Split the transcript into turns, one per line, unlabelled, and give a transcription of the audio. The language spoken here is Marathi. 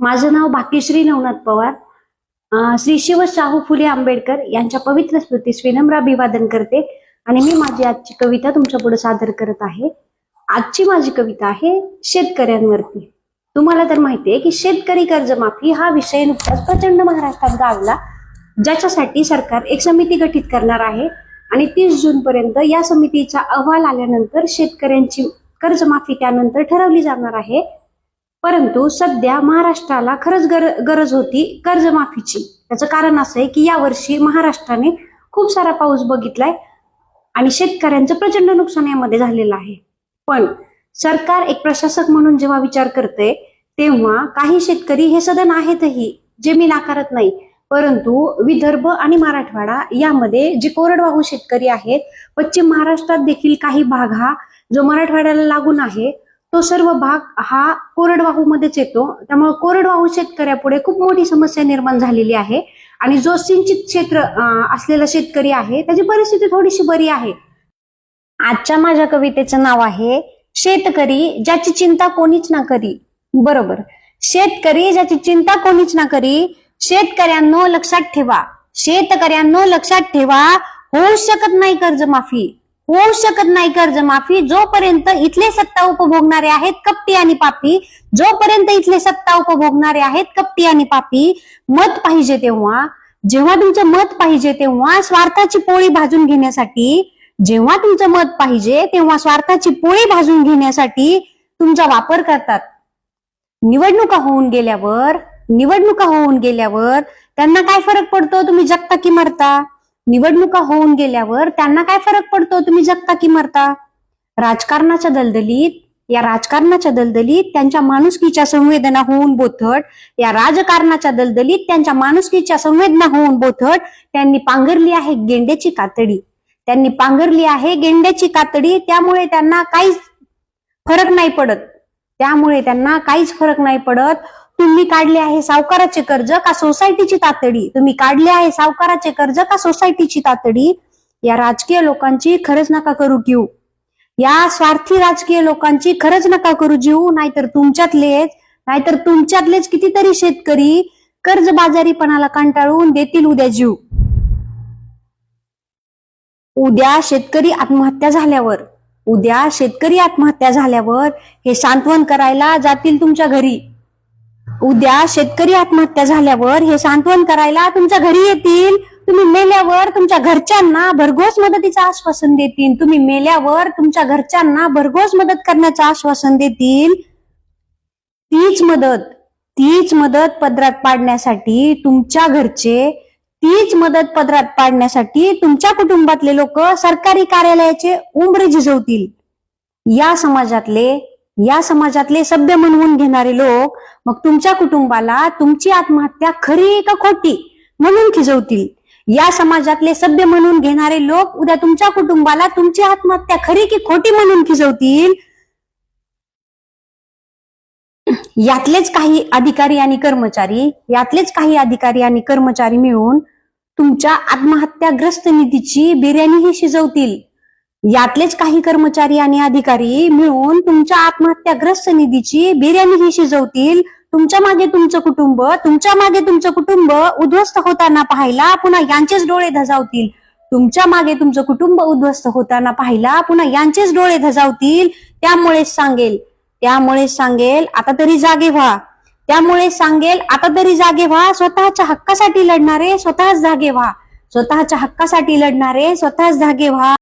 माझं नाव भाग्यश्री नवनाथ पवार. श्री शिव शाहू फुले आंबेडकर यांच्या पवित्र स्मृतीस विनम्र अभिवादन करते आणि मी माझी आजची कविता तुमच्यापुढे सादर करत आहे. आजची माझी कविता आहे शेतकऱ्यांवरती. तुम्हाला तर माहिती आहे की शेतकरी कर्जमाफी हा विषय नुकताच प्रचंड महाराष्ट्रात गावला ज्याच्यासाठी सरकार एक समिती गठीत करणार आहे आणि तीस जून पर्यंत या समितीचा अहवाल आल्यानंतर शेतकऱ्यांची कर्जमाफी त्यानंतर ठरवली जाणार आहे. परंतु सध्या महाराष्ट्राला खरंच गर, गरज होती कर्जमाफीची. त्याचं कारण असं आहे की यावर्षी महाराष्ट्राने खूप सारा पाऊस बघितलाय आणि शेतकऱ्यांचं प्रचंड नुकसान यामध्ये झालेलं आहे. पण सरकार एक प्रशासक म्हणून जेव्हा विचार करते तेव्हा काही शेतकरी हे सदन आहेतही जे मी नाकारत नाही. परंतु विदर्भ आणि मराठवाडा यामध्ये जे कोरडवाहू शेतकरी आहेत पश्चिम महाराष्ट्रात देखील काही भाग हा जो मराठवाड्याला लागून आहे तो सर्व भाग हा कोरडवाहू मध्येच येतो. त्यामुळे कोरडवाहू शेतकऱ्यापुढे खूप मोठी समस्या निर्माण झालेली आहे. आणि जो सिंचित क्षेत्र असलेला शेतकरी आहे त्याची परिस्थिती थोडीशी बरी आहे. आजच्या माझ्या कवितेचं नाव आहे शेतकरी ज्याची चिंता कोणीच ना करी. बरोबर. शेतकरी ज्याची चिंता कोणीच ना करी शेतकऱ्यांनो लक्षात ठेवा. शेतकऱ्यांनो लक्षात ठेवा होऊ शकत नाही कर्जमाफी. होऊ शकत नाही कर्जमाफी. जोपर्यंत इथले सत्ता उपभोगणारे आहेत कपटी आणि पापी जोपर्यंत इथले सत्ता उपभोगणारे आहेत कपटी आणि पापी मत पाहिजे तेव्हा जेव्हा तुमचं मत पाहिजे तेव्हा स्वार्थाची पोळी भाजून घेण्यासाठी जेव्हा तुमचं मत पाहिजे तेव्हा स्वार्थाची पोळी भाजून घेण्यासाठी तुमचा वापर करतात. निवडणुका होऊन गेल्यावर निवडणुका होऊन गेल्यावर त्यांना काय फरक पडतो? तुम्ही जगता की मरता? निवडणुका होऊन गेल्यावर त्यांना काय फरक पडतो? तुम्ही जगता की मरता? राजकारणाच्या दलदलीत या राजकारणाच्या दलदलीत त्यांच्या माणुसकीच्या संवेदना होऊन बोथट या राजकारणाच्या दलदलीत त्यांच्या माणुसकीच्या संवेदना होऊन बोथट त्यांनी पांघरली आहे गेंड्याची कातडी. त्यांनी पांघरली आहे गेंड्याची कातडी त्यामुळे त्यांना काहीच फरक नाही पडत. त्यामुळे त्यांना काहीच फरक नाही पडत. तुम्ही काढले आहे सावकाराचे कर्ज का सोसायटीची तातडी? तुम्ही काढले आहे सावकाराचे कर्ज का सोसायटीची तातडी? या राजकीय लोकांची खरंच नका करू घेऊ या स्वार्थी राजकीय लोकांची खरंच नका करू जीव. नाहीतर तुमच्यातलेच नाहीतर तुमच्यातलेच कितीतरी शेतकरी कर्जबाजारीपणाला कंटाळून देतील उद्या जीव. उद्या शेतकरी आत्महत्या झाल्यावर उद्या शेतकरी आत्महत्या झाल्यावर हे सांत्वन करायला जातील तुमच्या घरी. उद्या शेतकरी आत्महत्या झाल्यावर हे सांत्वन करायला तुमच्या घरी येतील. तुम्ही मेल्यावर तुमच्या घरच्यांना भरघोस मदतीचं आश्वासन देतील. तुम्ही मेल्यावर तुमच्या घरच्यांना भरघोस मदत करण्याचं आश्वासन देतील. तीच मदत तीच मदत पदरात पाडण्यासाठी तुमच्या घरचे तीच मदत पदरात पाडण्यासाठी तुमच्या कुटुंबातले लोक सरकारी कार्यालयाचे उंबरे झिजवतील. या समाजातले या समाजातले सभ्य म्हणवून घेणारे लोक मग तुमच्या कुटुंबाला तुमची आत्महत्या खरी का खोटी म्हणून खिजवतील. या समाजातले सभ्य म्हणून घेणारे लोक उद्या तुमच्या कुटुंबाला तुमची आत्महत्या खरी की खोटी म्हणून खिजवतील? यातलेच काही अधिकारी आणि कर्मचारी यातलेच काही अधिकारी आणि कर्मचारी मिळून तुमच्या आत्महत्याग्रस्त निधीची बिर्याणीही शिजवतील. यातलेच काही कर्मचारी आणि अधिकारी मिळून तुमच्या आत्महत्याग्रस्त निधीची बिर्याणीही शिजवतील. तुमच्या मागे तुमचं कुटुंब तुमच्या मागे तुमचं कुटुंब उद्ध्वस्त होताना पाहायला पुन्हा यांचेच डोळे धजावतील. तुमच्या मागे तुमचं कुटुंब उद्ध्वस्त होताना पाहिला पुन्हा यांचेच डोळे धजावतील. त्यामुळेच सांगेल त्यामुळेच सांगेल आता तरी जागे व्हा. त्यामुळे सांगेल आता तरी जागे व्हा. स्वतःच्या हक्कासाठी लढणारे स्वतःच जागे व्हा. स्वतःच्या हक्कासाठी लढणारे स्वतःच जागे व्हा.